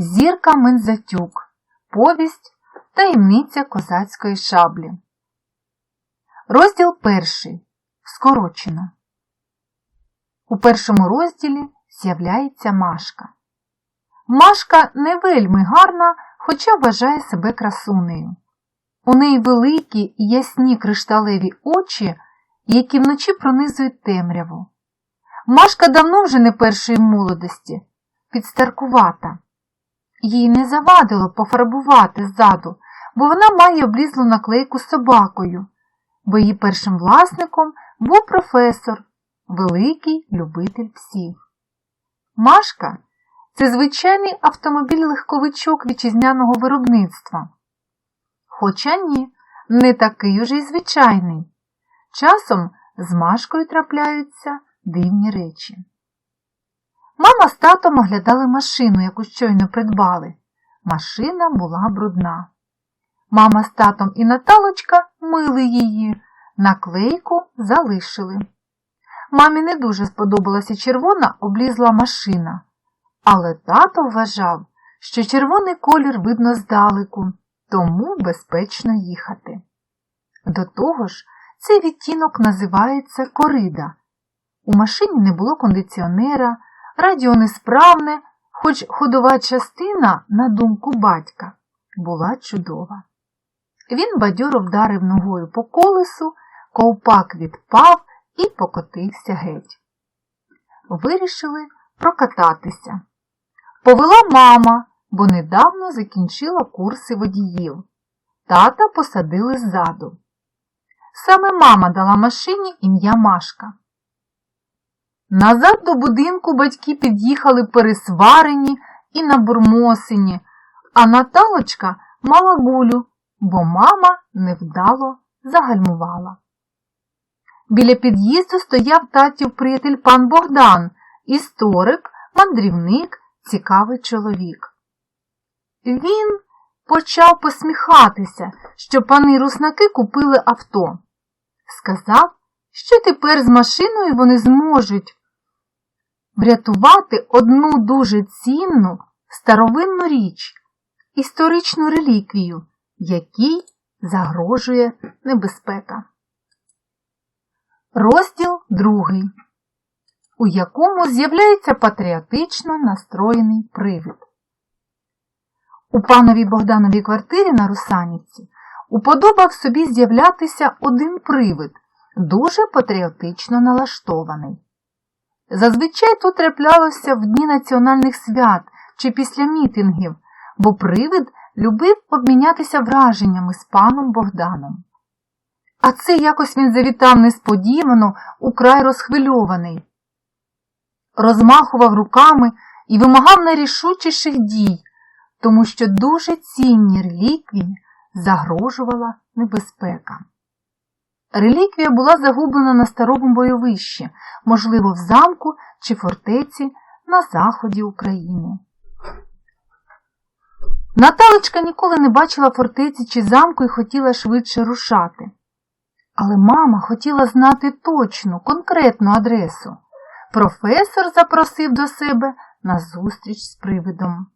Зірка Мензатюк. Повість Таємниця козацької шаблі. Розділ перший. Скорочено. У першому розділі з'являється Машка. Машка не вельми гарна, хоча вважає себе красунею. У неї великі і ясні кришталеві очі, які вночі пронизують темряву. Машка давно вже не першої молодості, підстаркувата. Їй не завадило пофарбувати ззаду, бо вона має облізлу наклейку з собакою, бо її першим власником був професор, великий любитель псів. Машка це звичайний автомобіль-легковичок вітчизняного виробництва. Хоча ні, не такий уже й звичайний. Часом з Машкою трапляються дивні речі. Мама з татом оглядали машину, яку щойно придбали. Машина була брудна. Мама з татом і Наталочка мили її, наклейку залишили. Мамі не дуже сподобалася червона облізла машина, але тато вважав, що червоний колір видно здалеку, тому безпечно їхати. До того ж, цей відтінок називається корида. У машині не було кондиціонера, радіо несправне, хоч ходова частина, на думку батька, була чудова. Він бадьоро вдарив ногою по колесу, ковпак відпав і покотився геть. Вирішили прокататися. Повела мама, бо недавно закінчила курси водіїв. Тата посадили ззаду. Саме мама дала машині ім'я Машка. Назад до будинку батьки під'їхали пересварені і набурмосені, а Наталочка мала гулю, бо мама невдало загальмувала. Біля під'їзду стояв татів приятель пан Богдан, історик, мандрівник, цікавий чоловік. Він почав посміхатися, що пани руснаки купили авто. Сказав, що тепер з машиною вони зможуть врятувати одну дуже цінну старовинну річ, історичну реліквію, якій загрожує небезпека. Розділ другий, у якому з'являється патріотично настроєний привид. У пановій Богдановій квартирі на Русанівці уподобав собі з'являтися один привид, дуже патріотично налаштований. Зазвичай тут траплялося в дні національних свят чи після мітингів, бо привид любив обмінятися враженнями з паном Богданом. А це якось він завітав несподівано, украй розхвильований, розмахував руками і вимагав найрішучіших дій, тому що дуже цінні реліквії загрожувала небезпека. Реліквія була загублена на старому бойовищі, можливо, в замку чи фортеці на заході України. Наталочка ніколи не бачила фортеці чи замку і хотіла швидше рушати. Але мама хотіла знати точну, конкретну адресу. Професор запросив до себе на зустріч з привидом.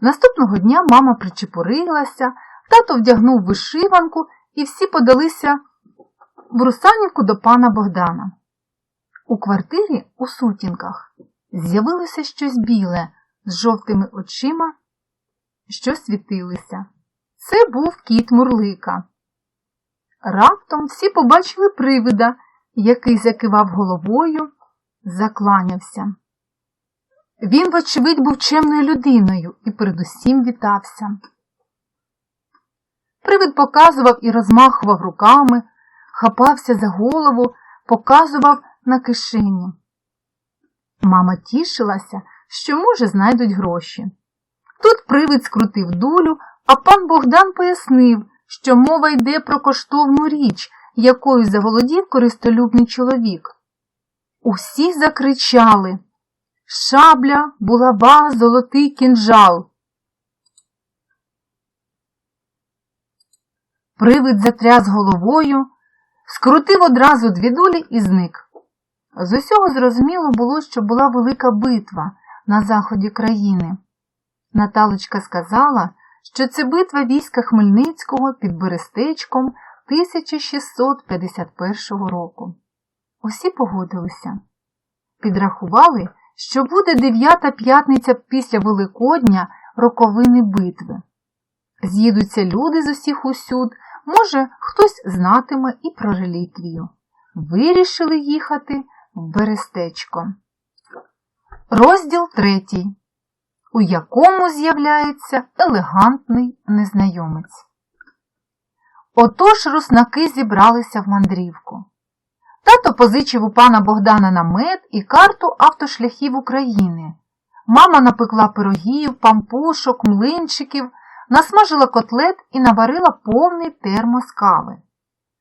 Наступного дня мама причепурилася, тато вдягнув вишиванку і всі подалися в Русанівку до пана Богдана. У квартирі у сутінках з'явилося щось біле з жовтими очима, що світилися. Це був кіт Мурлика. Раптом всі побачили привида, який закивав головою, закланявся. Він, вочевидь, був чемною людиною і передусім вітався. Привид показував і розмахував руками, хапався за голову, показував на кишені. Мама тішилася, що, може, знайдуть гроші. Тут привид скрутив дулю, а пан Богдан пояснив, що мова йде про коштовну річ, якою заволодів користолюбний чоловік. Усі закричали Шабля, булава, золотий кінжал. Привид затряс головою, скрутив одразу дві долі і зник. З усього зрозуміло було, що була велика битва на заході країни. Наталочка сказала, що це битва війська Хмельницького під Берестечком 1651 року. Усі погодилися. Підрахували, що буде дев'ята п'ятниця після Великодня роковини битви. З'їдуться люди з усіх усюд, може, хтось знатиме і про реліквію. Вирішили їхати в Берестечко. Розділ третій, у якому з'являється елегантний незнайомець. Отож руснаки зібралися в мандрівку. Тато позичив у пана Богдана намет і карту автошляхів України. Мама напекла пирогів, пампушок, млинчиків, насмажила котлет і наварила повний термос кави.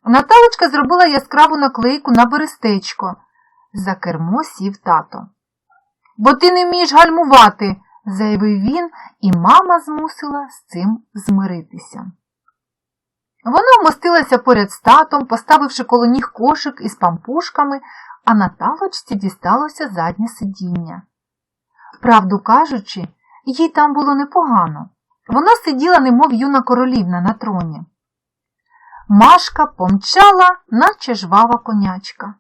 Наталочка зробила яскраву наклейку на берестечко. За кермо сів тато. Бо ти не вмієш гальмувати, заявив він, і мама змусила з цим змиритися. Вона вмостилася поряд з татом, поставивши коло ніг кошик із пампушками, а Наталочці дісталося заднє сидіння. Правду кажучи, їй там було непогано. Вона сиділа, немов юна королівна на троні. Машка помчала, наче жвава конячка.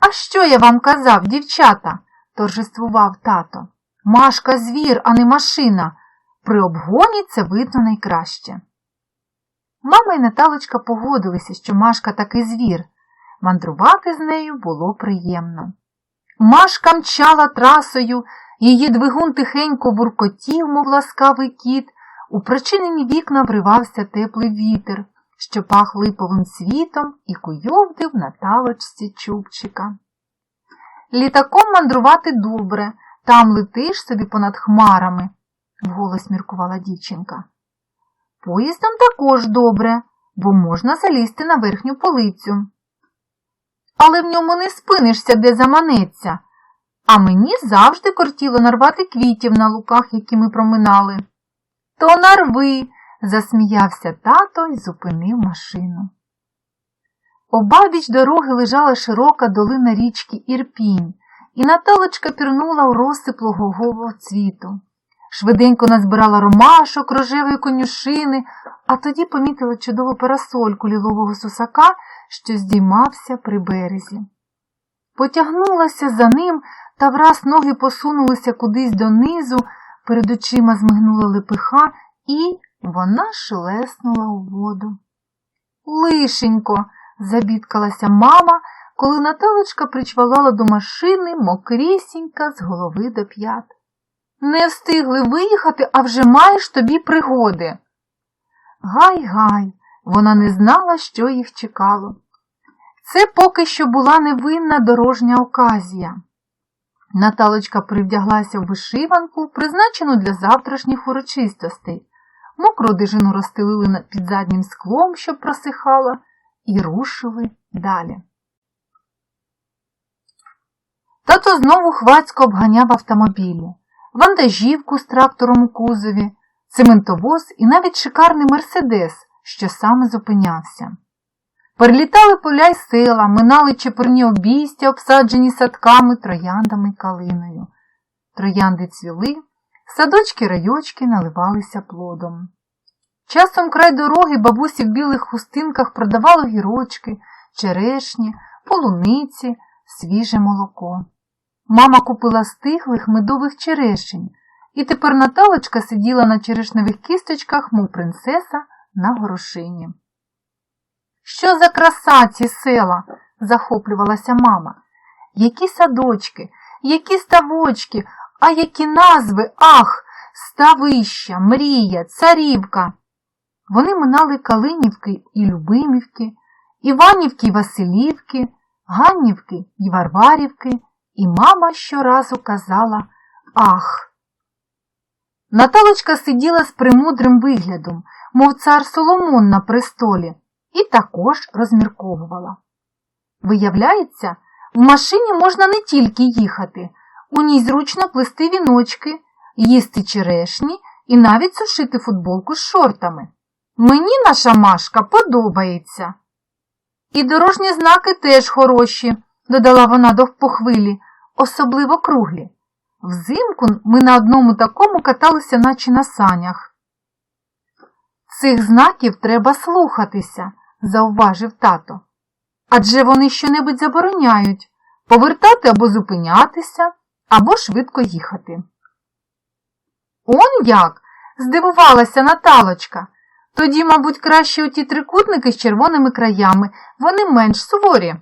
А що я вам казав, дівчата? торжествував тато. Машка звір, а не машина. При обгоні це видно найкраще. Мама і Наталочка погодилися, що Машка такий звір. Мандрувати з нею було приємно. Машка мчала трасою, її двигун тихенько буркотів, мов ласкавий кіт, у причинені вікна вривався теплий вітер, що пах липовим світом і куйовдив на талочці чубчика. Літаком мандрувати добре, там летиш собі понад хмарами, вголос міркувала дівчинка. Поїздом також добре, бо можна залізти на верхню полицю. Але в ньому не спинишся, де заманеться, а мені завжди кортіло нарвати квітів на луках, які ми проминали. То нарви, засміявся тато і зупинив машину. Обабіч дороги лежала широка долина річки Ірпінь, і Наталочка пірнула у розсип лугового цвіту. Швиденько назбирала ромашок, рожевої конюшини, а тоді помітила чудову парасольку лілового сусака, що здіймався при березі. Потягнулася за ним, та враз ноги посунулися кудись донизу, перед очима змигнула лепиха, і вона шелеснула у воду. Лишенько, забідкалася мама, коли Наталочка причвалала до машини мокрісінька з голови до п'ят. Не встигли виїхати, а вже маєш тобі пригоди. Гай, гай, вона не знала, що їх чекало. Це поки що була невинна дорожня оказія. Наталочка привдяглася в вишиванку, призначену для завтрашніх урочистостей, мокру дижину розстелили під заднім склом, щоб просихала, і рушили далі. Тато знову хвацько обганяв автомобілі, вантажівку з трактором у кузові, цементовоз і навіть шикарний мерседес, що саме зупинявся. Перелітали поля й села, минали чепурні обійстя, обсаджені садками, трояндами й калиною. Троянди цвіли, садочки райочки наливалися плодом. Часом край дороги бабусі в білих хустинках продавали гірочки, черешні, полуниці, свіже молоко. Мама купила стиглих медових черешень, і тепер Наталочка сиділа на черешневих кісточках, мов принцеса на горошині. Що за краса ці села? захоплювалася мама. Які садочки, які ставочки, а які назви, ах, ставища, мрія, царівка. Вони минали Калинівки і Любимівки, Іванівки і Василівки, Ганнівки і Варварівки, і мама щоразу казала Ах. Наталочка сиділа з премудрим виглядом, мов цар Соломон на престолі і також розмірковувала. Виявляється, в машині можна не тільки їхати, у ній зручно плести віночки, їсти черешні і навіть сушити футболку з шортами. Мені наша машка подобається. І дорожні знаки теж хороші, додала вона до похвилі, особливо круглі. Взимку ми на одному такому каталися, наче на санях. Цих знаків треба слухатися, зауважив тато. Адже вони щонебудь забороняють повертати або зупинятися, або швидко їхати. Он як? здивувалася Наталочка. Тоді, мабуть, краще оті трикутники з червоними краями, вони менш суворі.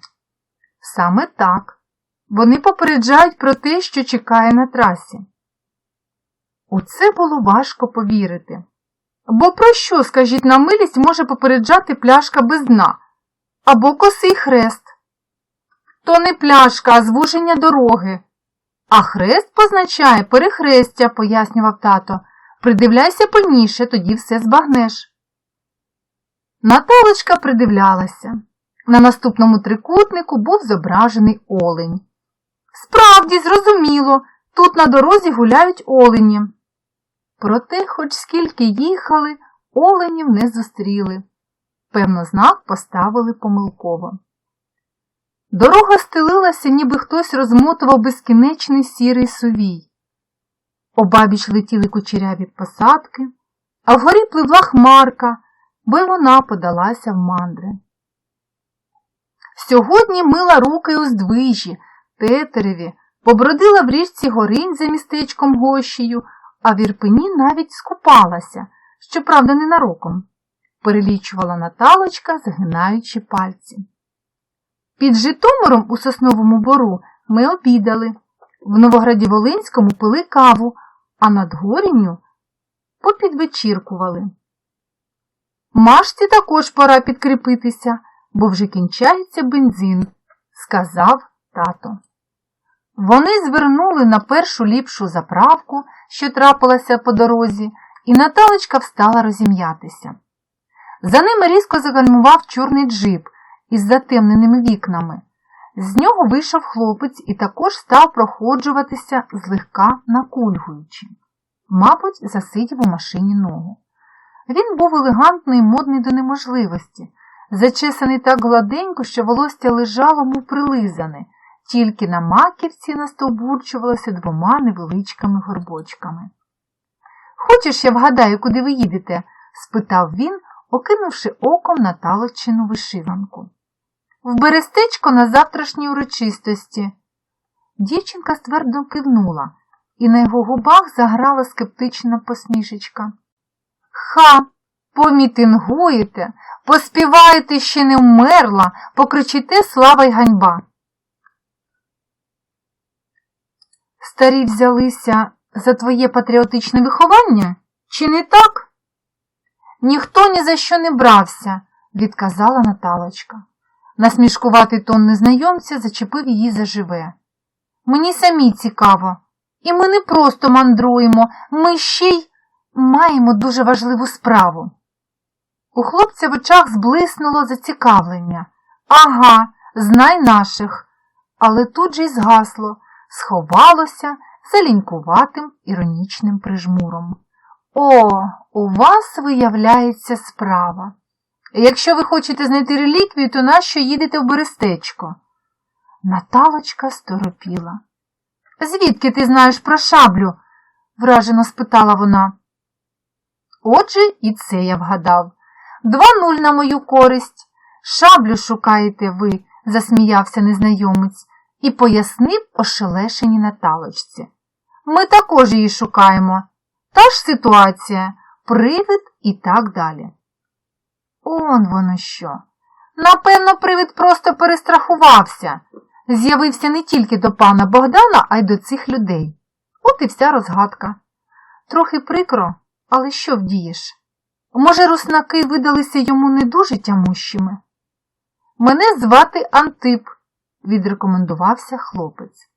Саме так. Вони попереджають про те, що чекає на трасі. У це було важко повірити. Бо про що, скажіть на милість, може попереджати пляшка без дна або косий хрест? То не пляшка, а звуження дороги. А хрест позначає перехрестя, пояснював тато. Придивляйся пильніше, тоді все збагнеш. Наталочка придивлялася. На наступному трикутнику був зображений олень. Справді, зрозуміло, тут на дорозі гуляють олені. Проте, хоч скільки їхали, оленів не зустріли. Певно, знак поставили помилково. Дорога стелилася, ніби хтось розмотував безкінечний сірий сувій. Обабіч летіли кучеряві посадки, а вгорі пливла хмарка, бо й вона подалася в мандри. Сьогодні мила руки у здвижі, тетереві, побродила в річці горинь за містечком гощею, а в Ірпені навіть скупалася, щоправда, ненароком, перелічувала Наталочка, згинаючи пальці. Під Житомиром у сосновому бору ми обідали, в Новограді Волинському пили каву, а над горінню попідвечіркували. Машці також пора підкріпитися, бо вже кінчається бензин, сказав тато. Вони звернули на першу ліпшу заправку, що трапилася по дорозі, і Наталочка встала розім'ятися. За ними різко загальмував чорний джип із затемненими вікнами. З нього вийшов хлопець і також став проходжуватися злегка накульгуючи. Мабуть, засидів у машині ногу. Він був елегантний і модний до неможливості, зачесаний так гладенько, що волосся лежало, мов прилизане, тільки на маківці настовбурчувалося двома невеличкими горбочками. Хочеш, я вгадаю, куди ви їдете? спитав він, окинувши оком на талочину вишиванку. В берестечко на завтрашній урочистості. Дівчинка ствердно кивнула, і на його губах заграла скептична посмішечка. Ха, помітингуєте, поспіваєте, ще не вмерла, покричите слава й ганьба. Старі взялися за твоє патріотичне виховання? Чи не так? Ніхто ні за що не брався, відказала Наталочка. Насмішкуватий тон незнайомця зачепив її заживе. Мені самі цікаво, і ми не просто мандруємо, ми ще й маємо дуже важливу справу. У хлопця в очах зблиснуло зацікавлення. Ага, знай наших. Але тут же й згасло, сховалося за лінькуватим іронічним прижмуром. О, у вас виявляється справа. Якщо ви хочете знайти реліквію, то нащо їдете в Берестечко? Наталочка сторопіла. Звідки ти знаєш про шаблю? вражено спитала вона. Отже, і це я вгадав. Два нуль на мою користь. Шаблю шукаєте ви, засміявся незнайомець і пояснив ошелешені Наталочці. Ми також її шукаємо. Та ж ситуація, привид і так далі. Он воно що. Напевно, привид просто перестрахувався. З'явився не тільки до пана Богдана, а й до цих людей. От і вся розгадка. Трохи прикро, але що вдієш? Може, руснаки видалися йому не дуже тямущими? Мене звати Антип, відрекомендувався хлопець.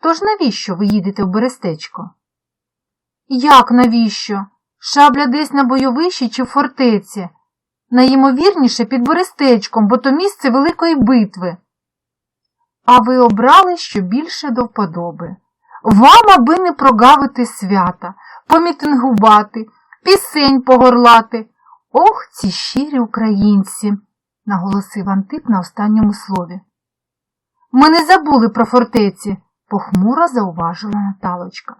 Тож навіщо ви їдете в Берестечко? Як навіщо? Шабля десь на бойовищі чи в фортеці? Найімовірніше під Берестечком, бо то місце великої битви. А ви обрали що більше до вподоби. Вам, аби не прогавити свята, помітингувати, пісень погорлати. Ох, ці щирі українці, наголосив Антип на останньому слові. Ми не забули про фортеці, похмуро зауважила Наталочка.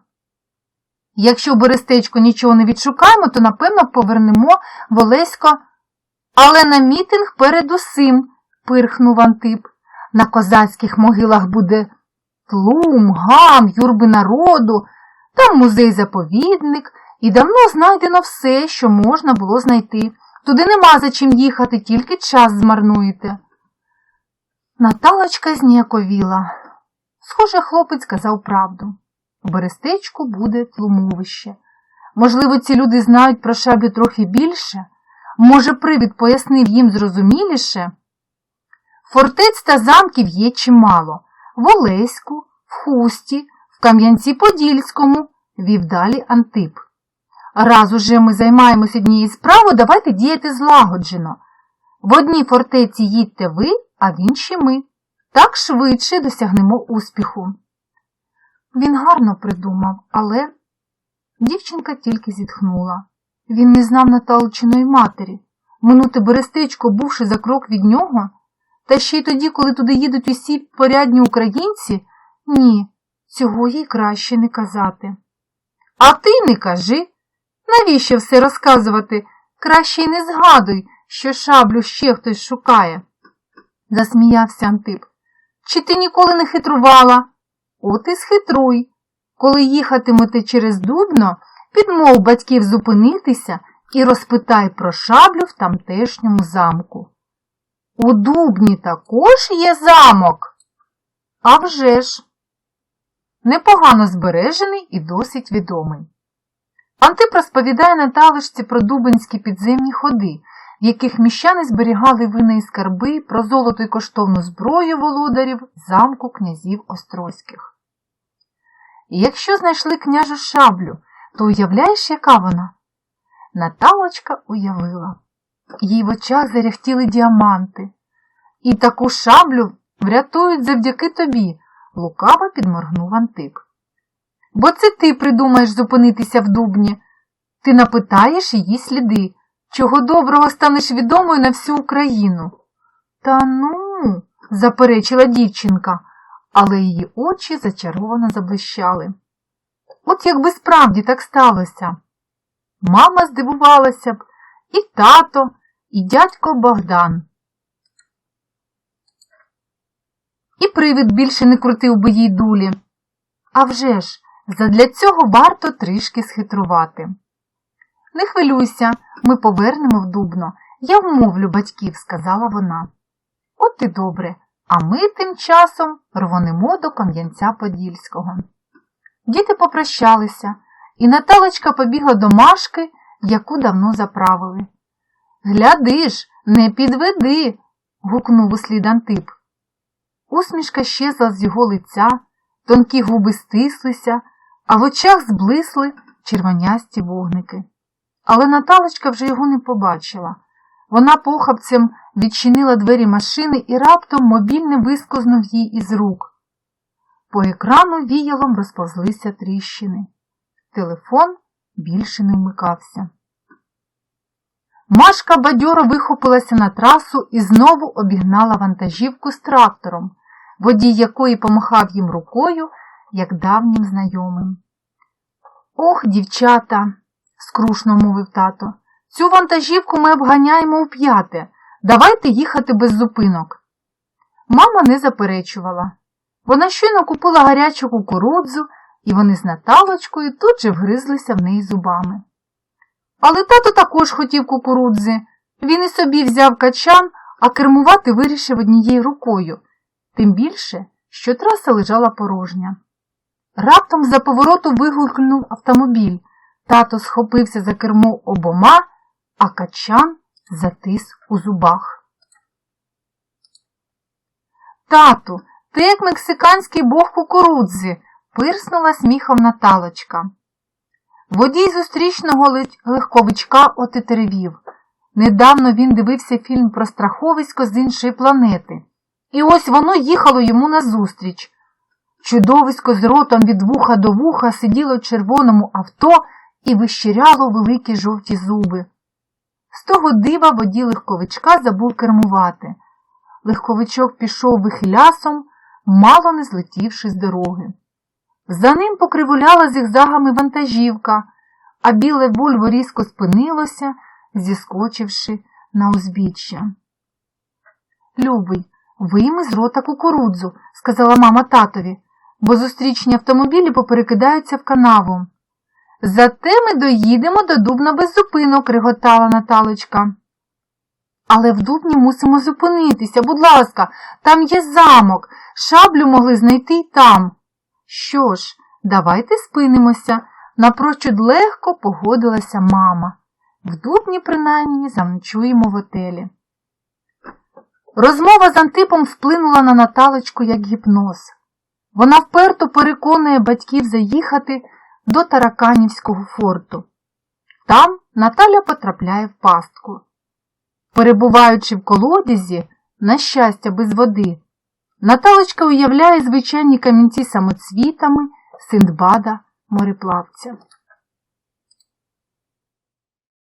Якщо в Берестечку нічого не відшукаємо, то напевно повернемо в Олесько. Але на мітинг перед усім, пирхнув Антип. На козацьких могилах буде тлум, гам, юрби народу, там музей-заповідник, і давно знайдено все, що можна було знайти. Туди нема за чим їхати, тільки час змарнуєте. Наталочка зніяковіла. Схоже, хлопець казав правду. У Берестечку буде тлумовище. Можливо, ці люди знають про шаблю трохи більше, може, привід пояснив їм зрозуміліше. Фортець та замків є чимало в Олеську, в Хусті, в Кам'янці-Подільському, вів далі Антип. Раз уже ми займаємось однією справою, давайте діяти злагоджено. В одній фортеці їдьте ви, а в іншій ми. Так швидше досягнемо успіху. Він гарно придумав, але дівчинка тільки зітхнула. Він не знав Наталчиної матері. Минути Берестечко, бувши за крок від нього, та ще й тоді, коли туди їдуть усі порядні українці, ні, цього їй краще не казати. А ти не кажи. Навіщо все розказувати? Краще й не згадуй, що шаблю ще хтось шукає, засміявся Антип. Чи ти ніколи не хитрувала? От і схитруй. Коли їхатимете через Дубно, підмов батьків зупинитися і розпитай про шаблю в тамтешньому замку. У Дубні також є замок? А вже ж! Непогано збережений і досить відомий. Антип розповідає Наталишці про дубинські підземні ходи, в яких міщани зберігали винні скарби про золото й коштовну зброю володарів замку князів Острозьких. І якщо знайшли княжу шаблю, то уявляєш, яка вона? Наталочка уявила. Їй в очах заряхтіли діаманти. І таку шаблю врятують завдяки тобі, лукаво підморгнув Антик. Бо це ти придумаєш зупинитися в дубні. Ти напитаєш її сліди, чого доброго станеш відомою на всю Україну. Та ну, заперечила дівчинка, але її очі зачаровано заблищали. От якби справді так сталося. Мама здивувалася б, і тато, і дядько Богдан. І привид більше не крутив би їй дулі. А вже ж, задля цього варто трішки схитрувати. Не хвилюйся, ми повернемо в Дубно. Я вмовлю батьків, сказала вона. От і добре, а ми тим часом рвонемо до Кам'янця Подільського. Діти попрощалися, і Наталочка побігла до Машки, яку давно заправили. Гляди ж, не підведи. гукнув услід Антип. Усмішка щезла з його лиця, тонкі губи стислися, а в очах зблисли червонясті вогники. Але Наталочка вже його не побачила. Вона похапцем відчинила двері машини і раптом мобільне вискознув їй із рук. По екрану віялом розповзлися тріщини. Телефон більше не вмикався. Машка бадьоро вихопилася на трасу і знову обігнала вантажівку з трактором, водій якої помахав їм рукою, як давнім знайомим. Ох, дівчата, скрушно мовив тато, цю вантажівку ми обганяємо у п'яте. Давайте їхати без зупинок. Мама не заперечувала. Вона щойно купила гарячу кукурудзу, і вони з Наталочкою тут же вгризлися в неї зубами. Але тато також хотів кукурудзи. Він і собі взяв качан, а кермувати вирішив однією рукою, тим більше, що траса лежала порожня. Раптом за повороту вигукнув автомобіль. Тато схопився за кермо обома, а качан затис у зубах. Тату, ти як мексиканський бог кукурудзи, пирснула сміхом Наталочка. Водій зустрічного легковичка отетеревів. Недавно він дивився фільм про страховисько з іншої планети. І ось воно їхало йому назустріч. Чудовисько з ротом від вуха до вуха сиділо в червоному авто і вищиряло великі жовті зуби. З того дива водій легковичка забув кермувати. Легковичок пішов вихилясом, мало не злетівши з дороги. За ним покривуляла зигзагами вантажівка, а біле вольво різко спинилося, зіскочивши на узбіччя. Любий, вийми з рота кукурудзу, сказала мама татові, бо зустрічні автомобілі поперекидаються в канаву. Зате ми доїдемо до Дубна без зупинок, реготала Наталочка. Але в Дубні мусимо зупинитися, будь ласка, там є замок, шаблю могли знайти й там. Що ж, давайте спинимося, напрочуд легко погодилася мама. В Дубні, принаймні, заночуємо в отелі. Розмова з Антипом вплинула на Наталочку як гіпноз. Вона вперто переконує батьків заїхати до Тараканівського форту. Там Наталя потрапляє в пастку. Перебуваючи в колодязі, на щастя, без води, Наталочка уявляє звичайні камінці самоцвітами Синдбада мореплавця.